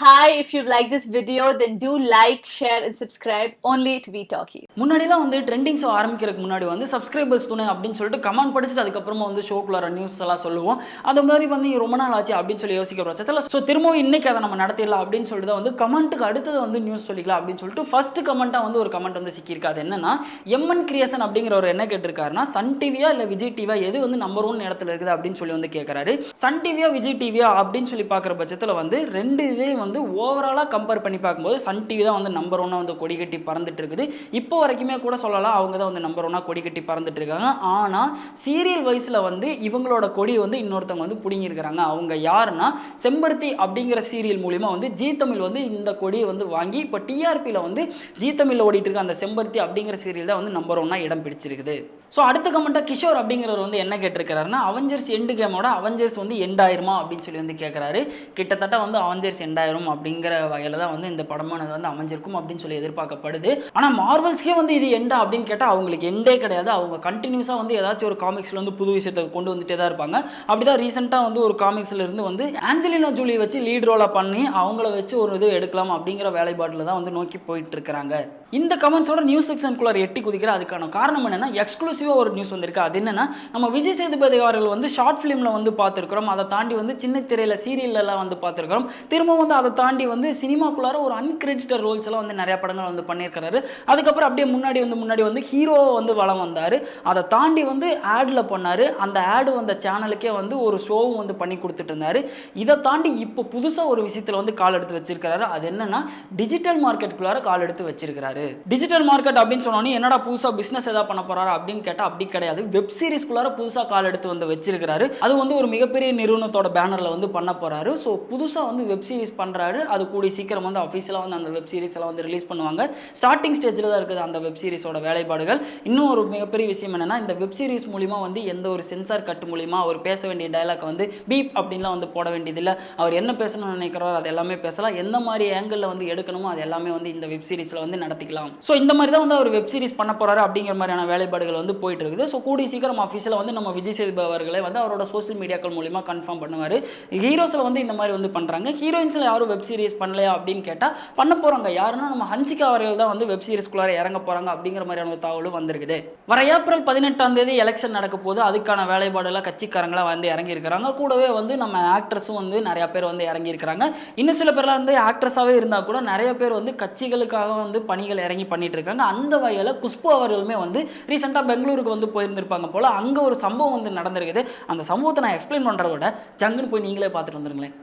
Hi if you like this video then do like share and subscribe only to we talkie முன்னாடிலாம் வந்து trending show ஆரம்பிக்கிறதுக்கு முன்னாடி வந்து subscribers துணை அப்படின்னு சொல்லிட்டு கமெண்ட் படிச்சுட்டு அதுக்கப்புறமா வந்து ஷோக்குள்ள நியூஸ் எல்லாம் சொல்லுவோம். அது மாதிரி வந்து ரொம்ப நாள் ஆச்சு அப்படின்னு சொல்லி யோசிக்கிற பட்சத்தில் ஸோ திரும்பவும் இன்னைக்கு அதை நம்ம நடத்திடலாம் அப்படின்னு சொல்லிட்டு தான் வந்து கமெண்ட்டுக்கு அடுத்தது வந்து நியூஸ் சொல்லிக்கலாம் அப்படின்னு சொல்லிட்டு ஃபர்ஸ்ட் கமெண்ட்டாக வந்து ஒரு கமெண்ட் வந்து சிக்கியிருக்காது என்னன்னா எம்என் கிரியேஷன் அப்படிங்கிற ஒரு என்ன கேட்டிருக்காருன்னா சன் டிவியா இல்லை விஜய் டிவியா எது வந்து நம்பர் ஒன் இடத்துல இருக்குது அப்படின்னு சொல்லி வந்து கேட்குறாரு சன் டிவியா விஜய் டிவியா அப்படின்னு சொல்லி பார்க்குற பட்சத்தில் வந்து ரெண்டு இதே வந்து ஓவராலாக கம்பேர் பண்ணி பார்க்கும்போது சன் டிவி தான் வந்து நம்பர் ஒன்னாக வந்து கொடி கட்டி பறந்துட்டு இருக்குது. இப்போ வரைக்குமே கூட சொல்லலாம் அவங்க தான் வந்து நம்பர் ஒன்னாக கொடி கட்டி பறந்துட்டு இருக்காங்க. ஆனால் சீரியல் வயசில் வந்து இவங்களோட கொடி வந்து இன்னொருத்தவங்க வந்து பிடுங்கியிருக்கிறாங்க அவங்க யாருன்னா செம்பருத்தி அப்படிங்கிற சீரியல் மூலிமா வந்து ஜீ தமிழ் வந்து இந்த கொடியை வந்து வாங்கி இப்போ டிஆர்பியில் வந்து ஜீ தமிழில் ஓடிட்டு இருக்க அந்த செம்பருத்தி அப்படிங்கிற சீரியல் தான் வந்து நம்பர் ஒன்னாக இடம் பிடிச்சிருக்குது. ஸோ அடுத்த கமெண்ட்டாக கிஷோர் அப்படிங்கிறவர் வந்து என்ன கேட்டிருக்கிறாருன்னா அவஞ்சர்ஸ் எண்டு கேமோட அவஞ்சர்ஸ் வந்து எண்ட் ஆயிருமா அப்படின்னு சொல்லி வந்து கேட்குறாரு கிட்டத்தட்ட வந்து அவஞ்சர்ஸ் எண்ட் ஆயிரும் அப்படிங்கிற வகையில் தான் வந்து இந்த படமானது வந்து அமைஞ்சிருக்கும் அப்படின்னு சொல்லி எதிர்பார்க்கப்படுது. ஆனால் மார்வல்ஸ்க்கே வந்து இது எண்டா அப்படின்னு கேட்டால் அவங்களுக்கு எண்டே கிடையாது. அவங்க கண்டினியூஸாக வந்து ஏதாச்சும் ஒரு காமிக்ஸில் வந்து புது விஷயத்தை கொண்டு வந்துட்டே தான் இருப்பாங்க. அப்படி தான் ரீசெண்டாக வந்து ஒரு காமிக்ஸில் இருந்து வந்து ஆஞ்சலினா ஜூலி வச்சு லீட் ரோலாக பண்ணி அவங்கள வச்சு ஒரு இது எடுக்கலாம் அப்படிங்கிற வேலைப்பாட்டில் தான் வந்து நோக்கி போயிட்டு இருக்கிறாங்க இந்த கமெண்ட்ஸோட நியூஸ் செக்ஷனுக்குள்ள எட்டி குதிக்கிற அதுக்கான காரணம் என்னன்னா எக்ஸ்க்ளூசிவாக ஒரு நியூஸ் வந்திருக்கு. அது என்னன்னா நம்ம விஜய் சேதுபதி அவர்கள் வந்து ஷார்ட் ஃபிலிமில் வந்து பார்த்துருக்கிறோம். அதை தாண்டி வந்து சின்ன திரையில சீரியல்லாம் வந்து பார்த்துருக்கிறோம். திரும்ப வந்து அதை தாண்டி வந்து சினிமாக்குள்ளார ஒரு அன்கிரெடிட்டட் ரோல்ஸ் எல்லாம் வந்து நிறைய படங்கள் வந்து பண்ணியிருக்கிறாரு. அதுக்கப்புறம் அப்படியே முன்னாடி வந்து முன்னாடி வந்து ஹீரோ வந்து வளம் வந்தார். அதை தாண்டி வந்து ஆடில் பண்ணார். அந்த ஆடு வந்த சேனலுக்கே வந்து ஒரு ஷோவும் வந்து பண்ணி கொடுத்துட்டு இருந்தார். இதை தாண்டி இப்போ புதுசாக ஒரு விஷயத்தில் வந்து கால் எடுத்து வச்சிருக்கிறாரு. அது என்னன்னா டிஜிட்டல் மார்க்கெட்டுக்குள்ளார கால் எடுத்து வச்சிருக்கிறாரு. டிஜிட்டல் மார்க்கெட் அப்படின்னு சொன்னோன்னே என்னடா புதுசாக பிஸ்னஸ் எதாவது பண்ண போகிறாரு அப்படின்னு கேட்டால் அப்படி கிடையாது. வெப் சீரிஸ்குள்ளார புதுசாக கால் எடுத்து வந்து வச்சிருக்கிறாரு. அது வந்து ஒரு மிகப்பெரிய நிறுவனத்தோட பேனரில் வந்து பண்ண போகிறாரு ஸோ புதுசாக வந்து வெப் சீரிஸ் பண்ணுறாரு அது கூடிய சீக்கிரம் வந்து அஃபீஷியலாக வந்து அந்த வெப் சீரிஸ் எல்லாம் வந்து ரிலீஸ் பண்ணுவாங்க. ஸ்டார்டிங் ஸ்டேஜில் தான் இருக்குது அந்த வெப் சீரிஸோட வேலைப்பாடுகள். இன்னும் ஒரு மிகப்பெரிய விஷயம் என்னன்னா இந்த வெப் சீரிஸ் மூலிமா வந்து எந்த ஒரு சென்சார் கட்டு மூலிமா அவர் பேச வேண்டிய டயலாக் வந்து பீப் அப்படின்லாம் வந்து போட வேண்டியதில்லை. அவர் என்ன பேசணும்னு நினைக்கிறாரோ அது எல்லாமே பேசலாம். எந்த மாதிரி ஆங்கிளில் வந்து எடுக்கணுமோ அது எல்லாமே வந்து இந்த வெப் சீரிஸில் வந்து நடத்திக்கலாம். ஸோ இந்த மாதிரி தான் வந்து அவர் வெப் சீரிஸ் பண்ண போறாரு அப்படிங்கிற மாதிரியான வேலைப்பாடுகள் வந்து போயிட்டு இருக்குது. ஸோ கூடிய சீக்கிரம் ஆஃபீஸில் வந்து நம்ம விஜய் சேதுபதி அவர்களை வந்து அவரோட சோஷியல் மீடியாக்கள் மூலிமா கன்ஃபார்ம் பண்ணுவார். ஹீரோஸில் வந்து இந்த மாதிரி வந்து பண்ணுறாங்க ஹீரோயின்ஸில் யாரும் வெப் சீரிஸ் பண்ணலையா அப்படின்னு கேட்டால் பண்ண போகிறாங்க யாருன்னா நம்ம ஹன்சிகா அவர்கள் தான் வந்து வெப் சீரிஸ்குள்ளார இறங்க போகிறாங்க அப்படிங்கிற மாதிரியான ஒரு தகவலும் வந்திருக்குது. வர ஏப்ரல் பதினெட்டாம் தேதி எலெக்ஷன் நடக்க போது அதுக்கான வேலைப்பாடுலாம் கட்சிக்காரங்களாம் வந்து இறங்கியிருக்கிறாங்க கூடவே வந்து நம்ம ஆக்ட்ரஸும் வந்து நிறைய பேர் வந்து இறங்கியிருக்கிறாங்க இன்னும் சில பேர்லாம் வந்து ஆக்ட்ரஸாகவே இருந்தால் கூட நிறைய பேர் வந்து கட்சிகளுக்காக வந்து பணிகள் இறங்கி பண்ணிட்டு இருக்காங்க. அந்த வகையில் குஷ்பு அவர்களுமே வந்து ரீசெண்டாக பெங்களூருக்கு வந்து போயிருந்திருப்பாங்க போல் அங்கே ஒரு சம்பவம் வந்து நடந்திருக்குது. அந்த சம்பவத்தை நான் எக்ஸ்பிளைன் பண்ணுறத விட ஜங்குன்னு போய் நீங்களே பார்த்துட்டு வந்துருங்களேன்.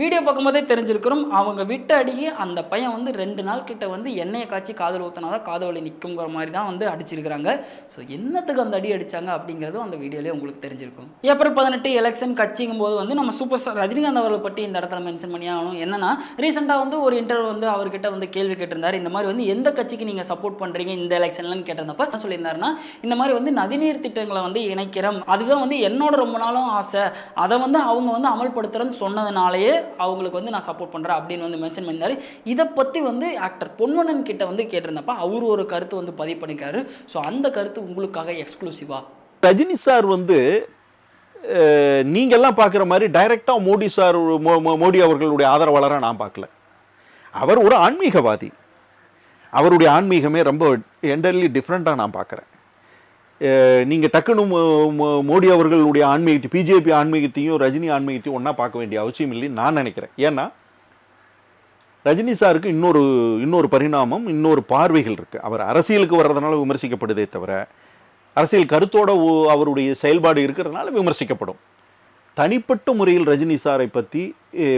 வீடியோ பார்க்கும்போதே தெரிஞ்சிருக்கிறோம். அவங்க விட்ட அடிக்கி அந்த பையன் வந்து ரெண்டு நாள் கிட்ட வந்து எண்ணெயை காய்ச்சி காதல் ஊற்றினாதான் தான் வலி நிற்குங்கிற மாதிரி தான் வந்து அடிச்சிருக்கிறாங்க. ஸோ என்னத்துக்கு அந்த அடி அடிச்சாங்க அப்படிங்கிறதும் அந்த வீடியோலேயே உங்களுக்கு தெரிஞ்சிருக்கும். ஏப்ரல் பதினெட்டு எலெக்ஷன் கட்சிங்கும் போது வந்து நம்ம சூப்பர் ஸ்டார் ரஜினிகாந்த் அவர்களை பற்றி இந்த இடத்துல மென்ஷன் பண்ணி ஆகணும். என்னன்னா ரீசெண்டாக வந்து ஒரு இன்டர்வியூ வந்து அவர்கிட்ட வந்து கேள்வி கேட்டிருந்தார். இந்த மாதிரி வந்து எந்த கட்சிக்கு நீங்கள் சப்போர்ட் பண்ணுறீங்க இந்த எலெக்ஷன்லன்னு கேட்டிருந்தப்ப என்ன சொல்லியிருந்தாருன்னா இந்த மாதிரி வந்து நதிநீர் திட்டங்களை வந்து இணைக்கிறோம். அதுதான் வந்து என்னோட ரொம்ப நாளும் ஆசை. அதை வந்து அவங்க வந்து அமல்படுத்துறேன்னு சொன்னதுனாலேயே அவங்களுக்கு வந்து நான் சப்போர்ட் பண்ணுறேன் அப்படின்னு வந்து மென்ஷன் பண்ணியிருந்தாரு. இதை பற்றி வந்து ஆக்டர் பொன்வனன் கிட்ட வந்து கேட்டிருந்தப்ப அவர் ஒரு கருத்து வந்து பதிவு பண்ணியிருக்காரு. ஸோ அந்த கருத்து உங்களுக்காக எக்ஸ்க்ளூசிவா ரஜினி சார் வந்து நீங்கள்லாம் பார்க்குற மாதிரி டைரெக்டாக மோடி சார் மோ- மோ- மோடி அவர்களுடைய ஆதரவாளராக நான் பார்க்கல. அவர் ஒரு ஆன்மீகவாதி. அவருடைய ஆன்மீகமே ரொம்ப என்டர்லி டிஃப்ரெண்ட்டாக நான் பார்க்குறேன். நீங்கள் டக்குன்னு மோ- மோ- மோடி அவர்களுடைய ஆன்மீகத்தை பிஜேபி ஆன்மீகத்தையும் ரஜினி ஆன்மீகத்தையும் ஒன்றா பார்க்க வேண்டிய அவசியம் இல்லைன்னு நான் நினைக்கிறேன். ஏன்னா ரஜினி சாருக்கு இன்னொரு இன்னொரு பரிணாமம் இன்னொரு பார்வைகள் இருக்குது அவர் அரசியலுக்கு வர்றதுனால விமர்சிக்கப்படுதே தவிர அரசியல் கருத்தோட அவருடைய செயல்பாடு இருக்கிறதுனால விமர்சிக்கப்படும். தனிப்பட்ட முறையில் ரஜினி சாரை பற்றி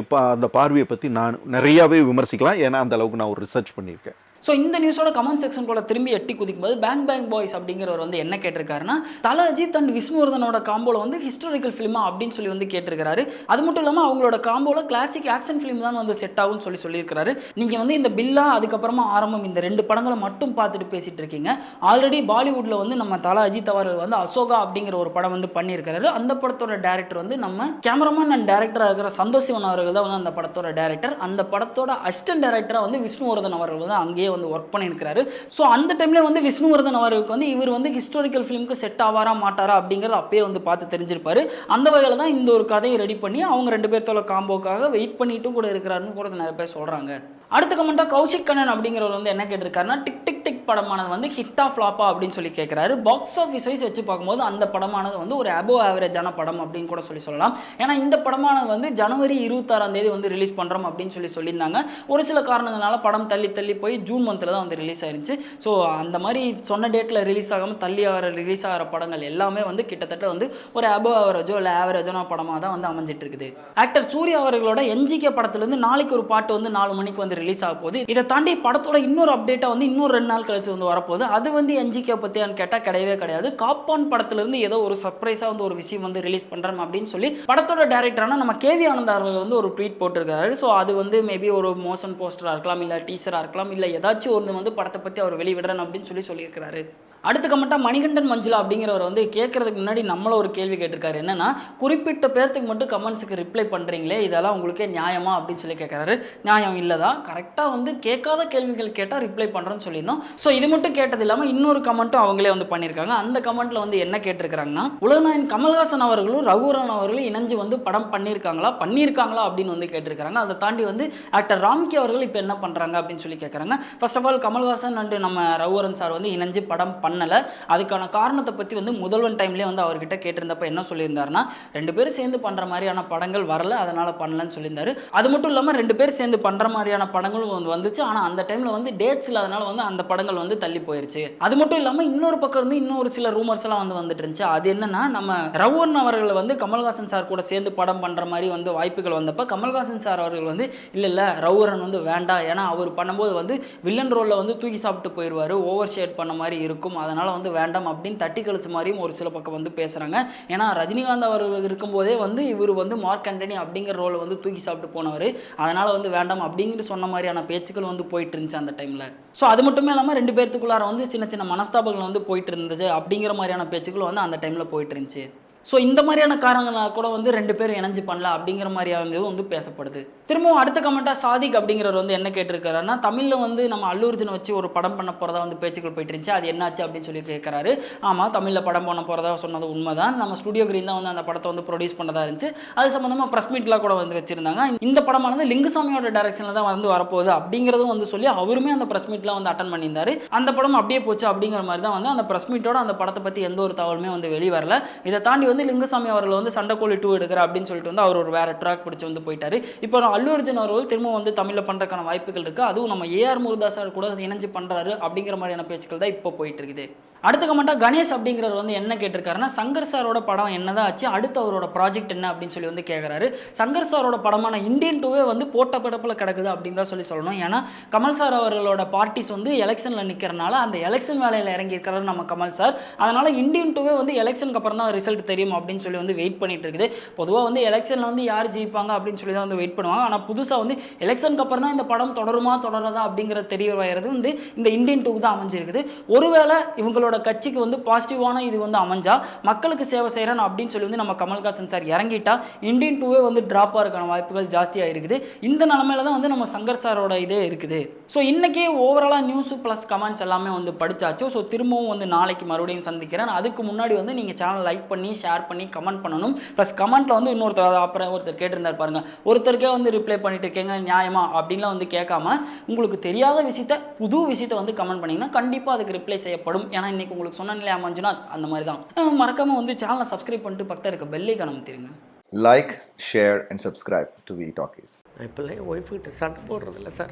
அந்த பார்வையை பற்றி நான் நிறையாவே விமர்சிக்கலாம். ஏன்னா அந்த அளவுக்கு நான் ஒரு ரிசர்ச் பண்ணியிருக்கேன். ஸோ இந்த நியூஸோட கமெண்ட் செக்ஷனுக்குள்ள திரும்பி எட்டி குதிக்கும்போது பேங் பேங் பாய்ஸ் அப்படிங்கிறவர் வந்து என்ன கேட்டிருக்காருன்னா தல அஜித் அண்ட் விஷ்ணுவர்தனோட காம்போல வந்து ஹிஸ்டாரிக்கல் ஃபிலிமா அப்படின்னு சொல்லி வந்து கேட்டிருக்காரு அது மட்டும் இல்லாமல் அவங்களோட காம்போல கிளாசிக் ஆக்ஷன் ஃபிலிம் தான் வந்து செட் ஆகும்னு சொல்லி சொல்லியிருக்காரு நீங்கள் வந்து இந்த பில்லா அதுக்கப்புறமா ஆரம்பம் இந்த ரெண்டு படங்களை மட்டும் பார்த்துட்டு பேசிட்டு இருக்கீங்க. ஆல்ரெடி பாலிவுட்ல வந்து நம்ம தல அஜித் அவர்கள் வந்து அசோகா அப்படிங்கிற ஒரு படம் வந்து பண்ணியிருக்காரு அந்த படத்தோட டேரக்டர் வந்து நம்ம கேமராமேன் அண்ட் டேரக்டராக இருக்கிற சந்தோஷ் சிவன் அவர்கள் தான் வந்து அந்த படத்தோட டேரக்டர் அந்த படத்தோட அசிஸ்டன்ட் டேரக்டராக வந்து விஷ்ணுவர்தன் அவர்கள் வந்து அங்கேயே வந்து ஒர்க் பண்ணியிருக்கிறாரு. ஸோ அந்த டைம்ல வந்து விஷ்ணுவர்தன் அவருக்கு வந்து இவர் வந்து ஹிஸ்டாரிக்கல் ஃபிலிமுக்கு செட் ஆவாரா மாட்டாரா அப்படிங்கிறத அப்பயே வந்து பார்த்து தெரிஞ்சிருப்பாரு. அந்த வகையில் தான் இந்த ஒரு கதையை ரெடி பண்ணி அவங்க ரெண்டு பேர்த்தோட காம்போக்காக வெயிட் பண்ணிட்டும் கூட இருக்கிறாருன்னு கூட நிறைய பேர் சொல்கிறாங்க அடுத்த கமெண்ட்டாக கௌஷிக் கண்ணன் அப்படிங்கிறவர் வந்து என்ன கேட்டிருக்காருன்னா டிக் டிக் டிக் படமானது வந்து ஹிட்டா ஃப்ளாப்பா அப்படின்னு சொல்லி கேட்குறாரு பாக்ஸ் ஆஃபீஸ் வைஸ் வச்சு பார்க்கும்போது அந்த படமானது வந்து ஒரு அபோவ் ஆவரேஜான படம் அப்படின்னு கூட சொல்லி சொல்லலாம். ஏன்னா இந்த படமானது வந்து ஜனவரி இருபத்தாறாம் தேதி வந்து ரிலீஸ் பண்ணுறோம் அப்படின்னு சொல்லி சொல்லியிருந்தாங்க. ஒரு சில காரணங்களால படம் தள்ளி தள்ளி போய் ஜூன் மந்தில் தான் வந்து ரிலீஸ் ஆயிருச்சு. ஸோ அந்த மாதிரி சொன்ன டேட்டில் ரிலீஸ் ஆகாமல் தள்ளி ஆகிற ரிலீஸ் ஆகிற படங்கள் எல்லாமே வந்து கிட்டத்தட்ட வந்து ஒரு அபோ ஆவரேஜோ இல்லை ஆவரேஜான படமாக தான் வந்து அமைஞ்சிட்டு இருக்குது ஆக்டர் சூர்யா அவர்களோட என்ஜிகே படத்துலேருந்து நாளைக்கு ஒரு பாட்டு வந்து நாலு மணிக்கு வந்து ரிலீஸ் ஆக போகுது. இதை தாண்டி படத்தோட இன்னொரு அப்டேட்டாக வந்து இன்னொரு ரெண்டு நாள் கழிச்சு வந்து வரப்போகுது. அது வந்து என்ஜிகே பற்றியான்னு கேட்டால் கிடையவே கிடையாது. காப்பான் படத்துலேருந்து ஏதோ ஒரு சர்ப்ரைஸாக வந்து ஒரு விஷயம் வந்து ரிலீஸ் பண்ணுறோம் அப்படின்னு சொல்லி படத்தோட டேரக்டரான நம்ம கேவி ஆனந்த் அவர்கள் வந்து ஒரு ட்வீட் போட்டிருக்காரு. ஸோ அது வந்து மேபி ஒரு மோஷன் போஸ்டராக இருக்கலாம் இல்லை டீச்சராக இருக்கலாம் இல்லை ஏதாச்சும் ஒன்று வந்து படத்தை பற்றி அவர் வெளிவிடுறேன் அப்படின்னு சொல்லி சொல்லியிருக்கிறாரு. அடுத்த கமெண்ட்டாக மணிகண்டன் மஞ்சுளா அப்படிங்கிறவர் வந்து கேட்கறதுக்கு முன்னாடி நம்மள ஒரு கேள்வி கேட்டிருக்காரு. என்னன்னா குறிப்பிட்ட பேர்த்துக்கு மட்டும் கமெண்ட்ஸுக்கு ரிப்ளை பண்ணுறீங்களே இதெல்லாம் உங்களுக்கே நியாயமா அப்படின்னு சொல்லி கேட்குறாரு நியாயம் இல்லை தான் கரெக்டாக வந்து கேட்காத கேள்விகள் கேட்டால் ரிப்ளை பண்ணுறோன்னு சொல்லியிருந்தோம். ஸோ இது மட்டும் கேட்டது இல்லாமல் இன்னொரு கமெண்ட்டும் அவங்களே வந்து பண்ணியிருக்காங்க. அந்த கமெண்ட்டில் வந்து என்ன கேட்டிருக்கிறாங்கன்னா உலகநாயன் கமல்ஹாசன் அவர்களும் ரகுவரன் அவர்களும் இணைஞ்சு வந்து படம் பண்ணியிருக்காங்களா பண்ணியிருக்காங்களா? அப்படின்னு வந்து கேட்டிருக்காங்க அதை தாண்டி வந்து ஆக்டர் ராம்கி அவர்கள் இப்போ என்ன பண்ணுறாங்க அப்படின்னு சொல்லி கேட்குறாங்க first of all Kamal Haasan and நம்ம ரகுவரன் சார் வந்து இணைஞ்சு படம் பண்ண பண்ணலை. அதுக்கான காரணத்தை பற்றி வந்து முதல்வன் டைம்லேயே வந்து அவர்கிட்ட கேட்டிருந்தப்ப என்ன சொல்லியிருந்தாருன்னா ரெண்டு பேரும் சேர்ந்து பண்ணுற மாதிரியான படங்கள் வரல அதனால் பண்ணலன்னு சொல்லியிருந்தாரு. அது மட்டும் இல்லாமல் ரெண்டு பேர் சேர்ந்து பண்ணுற மாதிரியான படங்களும் வந்து வந்துச்சு. ஆனால் அந்த டைமில் வந்து டேட்ஸ் இல்லாதனால வந்து அந்த படங்கள் வந்து தள்ளி போயிருச்சு. அது மட்டும் இல்லாமல் இன்னொரு பக்கம் இருந்து இன்னொரு சில ரூமர்ஸ் எல்லாம் வந்து வந்துட்டு இருந்துச்சு. அது என்னன்னா நம்ம ரவுன் அவர்கள் வந்து கமல்ஹாசன் சார் கூட சேர்ந்து படம் பண்ணுற மாதிரி வந்து வாய்ப்புகள் வந்தப்போ கமல்ஹாசன் சார் அவர்கள் வந்து இல்லை இல்லை ரவுரன் வந்து வேண்டாம். ஏன்னா அவர் பண்ணும்போது வந்து வில்லன் ரோலில் வந்து தூக்கி சாப்பிட்டு போயிடுவார் ஓவர் ஷேட் பண்ண மாதிரி இருக்கும். அதனால் வந்து வேண்டாம் அப்படின்னு தட்டி கழிச்ச மாதிரியும் ஒரு சில பக்கம் வந்து பேசுகிறாங்க ஏன்னா ரஜினிகாந்த் அவர்கள் இருக்கும்போதே வந்து இவர் வந்து மார்க் ஆண்டனி அப்படிங்கிற ரோலை வந்து தூக்கி சாப்பிட்டு போனவர். அதனால் வந்து வேண்டாம் அப்படிங்கிற சொன்ன மாதிரியான பேச்சுக்கள் வந்து போயிட்டு இருந்துச்சு அந்த டைமில் ஸோ அது மட்டுமே இல்லாமல் ரெண்டு பேர்த்துக்குள்ளார வந்து சின்ன சின்ன மனஸ்தாபங்கள் வந்து போயிட்டு இருந்துச்சு அப்படிங்கிற மாதிரியான பேச்சுக்கள் வந்து அந்த டைமில் போயிட்டு இருந்துச்சு. ஸோ இந்த மாதிரியான காரணங்களால் கூட வந்து ரெண்டு பேரும் இணைஞ்சு பண்ணல அப்படிங்கிற மாதிரியான வந்து பேசப்படுது. திரும்பவும் அடுத்த கமெண்ட்டாக சாதிக் அப்படிங்கிறவர் வந்து என்ன கேட்டிருக்காருன்னா தமிழில் வந்து நம்ம அல்லூர்ஜுனை வச்சு ஒரு படம் பண்ண போகிறதா வந்து பேச்சுக்கள் போயிட்டு இருந்துச்சு அது என்னாச்சு அப்படின்னு சொல்லி கேட்குறாரு ஆமாம் தமிழில் படம் பண்ண போகிறதா சொன்னது உண்மை தான் நம்ம ஸ்டுடியோ கிரீன் தான் வந்து அந்த படத்தை வந்து ப்ரொடியூஸ் பண்ணதாக இருந்துச்சு. அது சம்மந்தமாக ப்ரெஸ் மீட்லாம் கூட வந்து வச்சிருந்தாங்க. இந்த படமானது லிங்குசாமியோட டைரக்ஷனில் தான் வந்து வரப்போகுது அப்படிங்கிறதும் வந்து சொல்லி அவருமே அந்த ப்ரெஸ் மீட்லாம் வந்து அட்டன் பண்ணியிருந்தாரு. அந்த படம் அப்படியே போச்சு அப்படிங்கிற மாதிரி தான் வந்து அந்த ப்ரெஸ் மீட்டோட அந்த படத்தை பற்றி எந்த ஒரு தகவலுமே வந்து வெளியே வரல இதை தாண்டி வந்து லிங்கசாமி அவர்கள் வந்து சண்டைக்கோழி டூ எடுக்கிற அப்படின்னு சொல்லிட்டு வந்து அவர் ஒரு வேற ட்ராக் பிடிச்சி வந்து போயிட்டாரு. இப்போ அல்லு அர்ஜுன் அவர்கள் திரும்ப வந்து தமிழில் பண்ணுறதுக்கான வாய்ப்புகள் இருக்குது அதுவும் நம்ம ஏஆர் முருதாசார் கூட இணைஞ்சு பண்ணுறாரு அப்படிங்கிற மாதிரியான பேச்சுக்கள் தான் இப்போ போயிட்டு இருக்குது அடுத்த கமெண்ட்டாக கணேஷ் அப்படிங்கிறவர் வந்து என்ன கேட்டிருக்காருன்னா சங்கர் சாரோட படம் என்னதான் ஆச்சு அடுத்து அவரோட ப்ராஜெக்ட் என்ன அப்படின்னு சொல்லி வந்து கேட்குறாரு சங்கர் சாரோட படமான இந்தியன் டூவே வந்து போட்ட படப்பில் கிடக்குது அப்படின்னு தான் சொல்லி சொல்லணும். ஏன்னா கமல் சார் அவர்களோட பார்ட்டிஸ் வந்து எலெக்ஷனில் நிற்கிறனால அந்த எலெக்ஷன் வேலையில் இறங்கியிருக்கிறாரு நம்ம கமல் சார். அதனால் இந்தியன் டூவே வந்து எலெக்ஷனுக்கு அப்புறம் தான் ரிசல்ட் தெரியும் அப்படின்னு சொல்லி வந்து வெயிட் பண்ணிட்டு இருக்குது பொதுவாக வந்து எலெக்ஷனில் வந்து யார் ஜெயிப்பாங்க அப்படின்னு சொல்லி தான் வந்து வெயிட் பண்ணுவாங்க. ஆனால் புதுசாக வந்து எலெக்ஷனுக்கு அப்புறம் தான் இந்த படம் தொடருமா தொடராதா அப்படிங்கிறது தெரிய வர்றது வந்து இந்த இந்தியன் டூக்கு தான் அமைஞ்சிருக்குது. ஒருவேளை இவங்களோட கட்சிக்கு வந்து பாசிட்டிவான இது வந்து அமைஞ்சா மக்களுக்கு சேவை செய்கிறேன் அப்படின்னு சொல்லி வந்து நம்ம கமல்ஹாசன் சார் இறங்கிட்டா இந்தியன் டூவே வந்து ட்ராப் ஆகிறதுக்கான வாய்ப்புகள் ஜாஸ்தியாக இருக்குது இந்த நிலமையில தான் வந்து நம்ம சங்கர் சாரோட இதே இருக்குது. ஸோ இன்றைக்கே ஓவராலாக நியூஸ் ப்ளஸ் கமெண்ட்ஸ் எல்லாமே வந்து படிச்சாச்சு. ஸோ திரும்பவும் வந்து நாளைக்கு மறுபடியும் சந்திக்கிறேன். அதுக்கு முன்னாடி வந்து நீங்கள் சேனல் லைக் பண்ணி ஷேர் பண்ணி கமெண்ட் பண்ணணும். ப்ளஸ் கமெண்ட்டில் வந்து இன்னொருத்தர் அப்புறம் ஒருத்தர் கேட்டிருந்தார் பாருங்க. ஒருத்தருக்கே வந்து ரிப்ளை பண்ணிட்டு இருக்கீங்க நியாயமா? அப்படின்லாம் வந்து கேட்காம உங்களுக்கு தெரியாத விஷயத்த புது விஷயத்த வந்து கமெண்ட் பண்ணீங்கன்னா கண்டிப்பாக அதுக்கு ரிப்ளை செய்யப்படும். ஏன்னா இன்னைக்கு உங்களுக்கு சொன்ன இல்லையா மஞ்சுநாத் அந்த மாதிரி தான் அஹ் மறக்காம வந்து சேனலை சப்ஸ்கிரைப் பண்ணிட்டு பக்கத்தில் இருக்க பெல்லை கணமுத்திருங்க like, share, and subscribe to V Talkies. நான் இப்போல்லாம் என் ஒய்ஃபுக்கிட்ட சண்டை போடுறதில்ல சார்.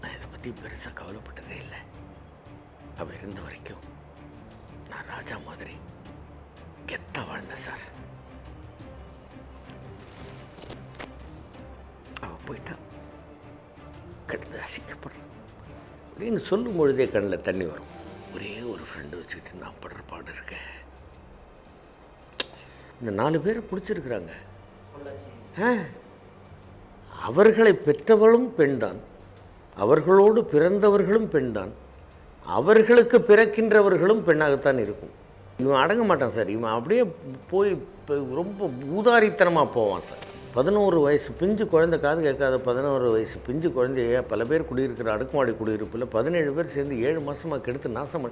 நான் இதை பற்றி பெருசாக கவலைப்பட்டதே இல்லை. அவள் இருந்த வரைக்கும் நான் ராஜா மாதிரி கெத்தா வாழ்ந்தேன் சார். அவள் போயிட்டா. கிடந்து அசிக்கப்படுறேன் அப்படின்னு சொல்லும் பொழுதே கண்ணில் தண்ணி வரும். ஒரே ஒரு ஃப்ரெண்டு வச்சுக்கிட்டு நான் படுற பாடு இருக்கேன் இந்த நாலு பேரை பிடிச்சிருக்கிறாங்க. ஆ. அவர்களை பெற்றவளும் பெண்தான். அவர்களோடு பிறந்தவர்களும் பெண்தான். அவர்களுக்கு பிறக்கின்றவர்களும் பெண்ணாகத்தான் இருக்கும். இவன் அடங்க மாட்டான் சார். இவன் அப்படியே போய் ரொம்ப ஊதாரித்தனமாக போவான் சார். பதினோரு வயசு பிஞ்சு குழந்தை காது கேட்காத பதினோரு வயசு பிஞ்சு குழந்தைய பல பேர் குடியிருக்கிற அடுக்குமாடி குடியிருப்பில் பதினேழு பேர் சேர்ந்து ஏழு மாதமாக கெடுத்து நாசம்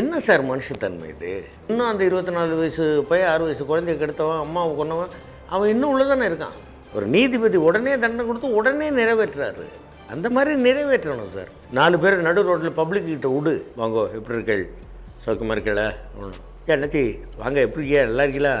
என்ன சார் மனுஷத்தன்மை இது? இன்னும் அந்த இருபத்தி நாலு வயசு பையன் ஆறு வயசு குழந்தைய கெடுத்தவன் அம்மாவை கொண்டவன் அவன் இன்னும் உள்ளதானே இருக்கான். ஒரு நீதிபதி உடனே தண்டனை கொடுத்து உடனே நிறைவேற்றுறாரு. அந்த மாதிரி நிறைவேற்றணும் சார். நாலு பேர் நடு ரோட்டில் பப்ளிக் கிட்ட விடு வாங்கோ எப்படி இருக்கள்? சோக்கமாக இருக்கல என்னச்சி வாங்க எப்படி இருக்கியா நல்லா இருக்கீங்களா?